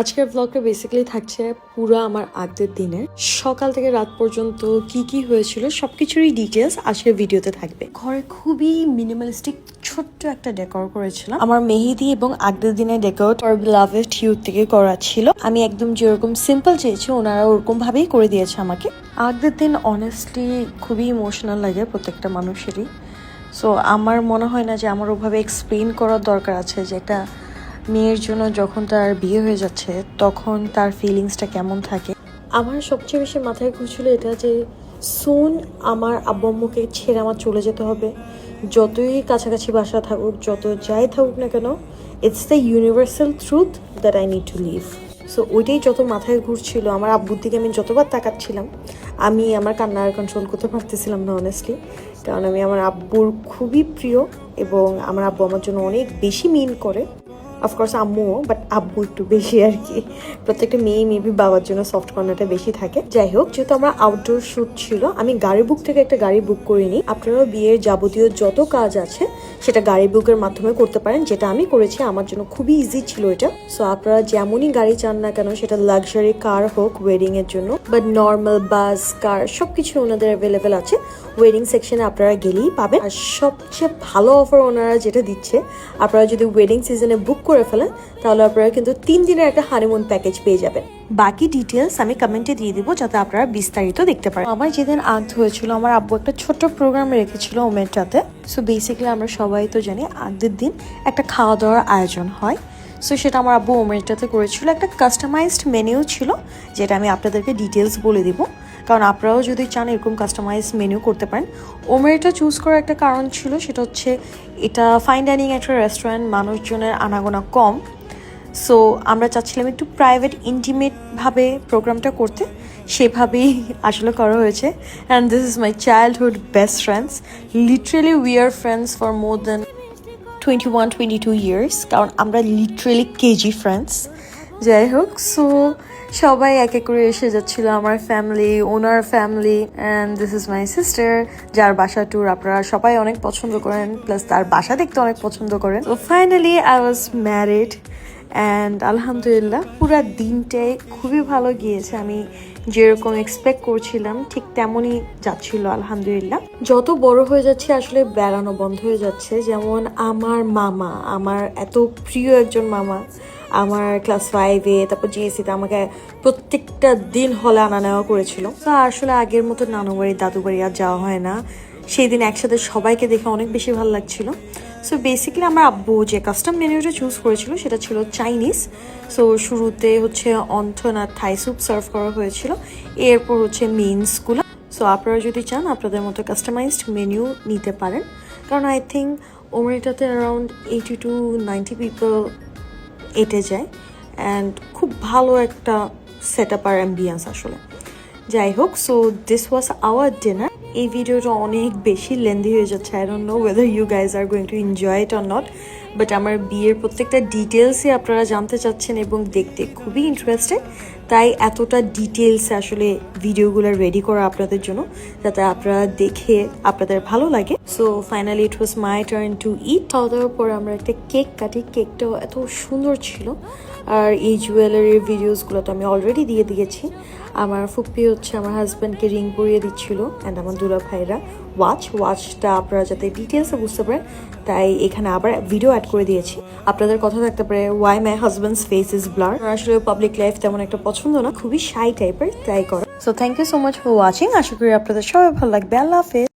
আজকের ব্লগটা বেসিক্যালি থাকছে পুরো আমার আগের দিনের। সকাল থেকে রাত পর্যন্ত কি কি হয়েছিল সবকিছুরই ডিটেলস আজকের ভিডিওতে থাকবে। ঘরে খুবই মিনিমালিস্টিক ছোট্ট একটা ডেকোর করেছিলাম। আমার মেহেদি এবং আগের দিনের ডেকোর লাভেস্ট হিউজ থেকে করা ছিল। আমি একদম যেরকম সিম্পল চেয়েছি ওনারা ওরকম ভাবেই করে দিয়েছে আমাকে। আগের দিন অনেস্টলি খুবই ইমোশনাল লাগে প্রত্যেকটা মানুষেরই। সো আমার মনে হয় না যে আমার ওভাবে এক্সপ্লেন করার দরকার আছে যে একটা মেয়ের জন্য যখন তার বিয়ে হয়ে যাচ্ছে, তখন তার ফিলিংসটা কেমন থাকে? আমার সবচেয়ে বেশি মাথায় ঘুরছিল এটা যে সুন আমার আব্বু ছেড়ে আমার চলে যেতে হবে। যতই কাছাকাছি বাসা থাকুক, যত যাই থাকুক না কেন it's the universal truth that I need to live so ওইটাই যত মাথায় ঘুরছিল, আমার আব্বুর দিকে আমি যতবার তাকাচ্ছিলাম, আমি আমার কান্নার কন্ট্রোল করতে পারতেছিলাম না অনেস্টলি কারণ আমি আমার আব্বুর খুবই প্রিয় এবং আমার আব্বু আমার জন্য অনেক বেশি মিন করে। অফকোর্স আম্মুও বাট আব্বু একটু বেশি আর কি। প্রত্যেকটা মেয়ে মেবি বাবার জন্য সফট কর্নারটা বেশি থাকে। যাই হোক, যেহেতু আমরা আউটডোর শ্যুট ছিল, আমি গাড়ি বুক থেকে একটা গাড়ি বুক করিনি। আপনারাও বিয়ের যাবতীয় যত কাজ আছে, সেটা গাড়ি বুকের মাধ্যমে করতে পারেন, যেটা আমি করেছি। আমার জন্য খুবই ইজি ছিল এটা। সো আপনারা যেমনই গাড়ি চান না কেন, সেটা লাক্সারি কার হোক ওয়েডিং এর জন্য বাট নর্মাল বাস কার সবকিছু ওনাদের অ্যাভেলেবেল আছে। ওয়েডিং সেকশনে আপনারা গেলেই পাবেন। আর সবচেয়ে ভালো অফার ওনারা যেটা দিচ্ছে, আপনারা যদি ওয়েডিং সিজনে বুক করে ফেলেন তাহলে আপনারা কিন্তু তিন দিনের একটা হানিমুন প্যাকেজ পেয়ে যাবেন। বাকি ডিটেলস আমি কমেন্টে দিয়ে দিব যাতে আপনারা বিস্তারিত দেখতে পারেন। আমার যেদিন আগ হয়েছিল আমার আব্বু একটা ছোট্ট প্রোগ্রাম রেখেছিল ওমেনটাতে। সো বেসিক্যালি আমরা সবাই তো জানি আগের দিন একটা খাওয়া দাওয়ার আয়োজন হয়। সো সেটা আমার আব্বু ওমেনটাতে করেছিল। একটা কাস্টমাইজড মেনিউ ছিল, যেটা আমি আপনাদেরকে ডিটেলস বলে দিব। কারণ আপনারাও যদি চান এরকম কাস্টমাইজ মেনু করতে পারেন। ওমেরটা চুজ করার একটা কারণ ছিল, সেটা হচ্ছে এটা ফাইন ডাইনিং একটা রেস্টুরেন্ট মানুষজনের আনাগোনা কম। সো আমরা চাচ্ছিলাম একটু প্রাইভেট ইন্টিমেটভাবে প্রোগ্রামটা করতে। সেভাবেই আসলে করা হয়েছে। And this is my childhood best friends literally we are friends for more than twenty one twenty two years কারণ আমরা লিটারেলি কেজি ফ্রেন্ডস যাই হোক সো সবাই এক এক করে এসে যাচ্ছিল আমার family owner family and this is my sister যার বাসা ট্যুর আপনারা সবাই অনেক পছন্দ করেন প্লাস তার বাসা দেখতে অনেক পছন্দ করেন। তো finally I was married and আলহামদুলিল্লাহ পুরো দিনটাই খুবই ভালো গিয়েছে। আমি যেরকম এক্সপেক্ট করছিলাম, ঠিক তেমনই যাচ্ছিল, আলহামদুলিল্লাহ। যত বড় হয়ে যাচ্ছে, আসলে বেড়ানো বন্ধ হয়ে যাচ্ছে। যেমন আমার মামা, আমার এত প্রিয় একজন মামা, আমার ক্লাস ফাইভে তারপর জিএসসিতে আমাকে প্রত্যেকটা দিন হলে আনা নেওয়া করেছিল। তো আসলে আগের মতো নানু বাড়ি দাদু বাড়ি আর যাওয়া হয় না। সেই দিন একসাথে সবাইকে দেখে অনেক বেশি ভালো লাগছিল। সো বেসিক্যালি আমার আব্বু যে কাস্টম মেনুটা চুজ করেছিল, সেটা ছিল চাইনিজ সো শুরুতে হচ্ছে অন্থন আর থাই স্যুপ সার্ভ করা হয়েছিল। এরপর হচ্ছে মেইনসগুলো সো আপনারা যদি চান, আপনাদের মতো কাস্টমাইজড মেনু নিতে পারেন। কারণ I think ওমরিটাতে around eighty to ninety people এটে যায়। অ্যান্ড খুব ভালো একটা সেট আপ আর অ্যাম্বিয়েন্স আসলে। যাই হোক so this was our dinner এই ভিডিওটা অনেক বেশি লেন্দি হয়ে যাচ্ছে। I don't know whether you guys are going to enjoy it or not but আমার বিয়ের প্রত্যেকটা ডিটেলসই আপনারা জানতে চাচ্ছেন এবং দেখতে খুবই ইন্টারেস্টেড তাই এতটা ডিটেলস আসলে ভিডিওগুলো রেডি করা আপনাদের জন্য, যাতে আপনারা দেখে আপনাদের ভালো লাগে। So finally it was my turn to eat খাওয়া দাওয়ার পর আমরা একটা কেক কাটি। কেকটাও এত সুন্দর ছিল। আর এই জুয়েলারির ভিডিওসগুলো তো আমি অলরেডি দিয়ে দিয়েছি। আমার ফুপ্পি হচ্ছে আমার হাজব্যান্ডকে রিং পরিয়ে দিচ্ছিল অ্যান্ড আমার দুলা ভাইরা। ওয়াচ ওয়াচটা আপনারা যাতে ডিটেলসে বুঝতে পারেন, তাই এখানে আবার ভিডিও অ্যাড করে দিয়েছি। আপনাদের কথা থাকতে পারে why my husband's face is blur আসলে পাবলিক লাইফ তেমন একটা পছন্দ না, খুবই শাই টাইপের তাই করা। So thank you so much for watching আশা করি আপনাদের সবাই ভালো লাগবে। আল্লাহ হাফেজ।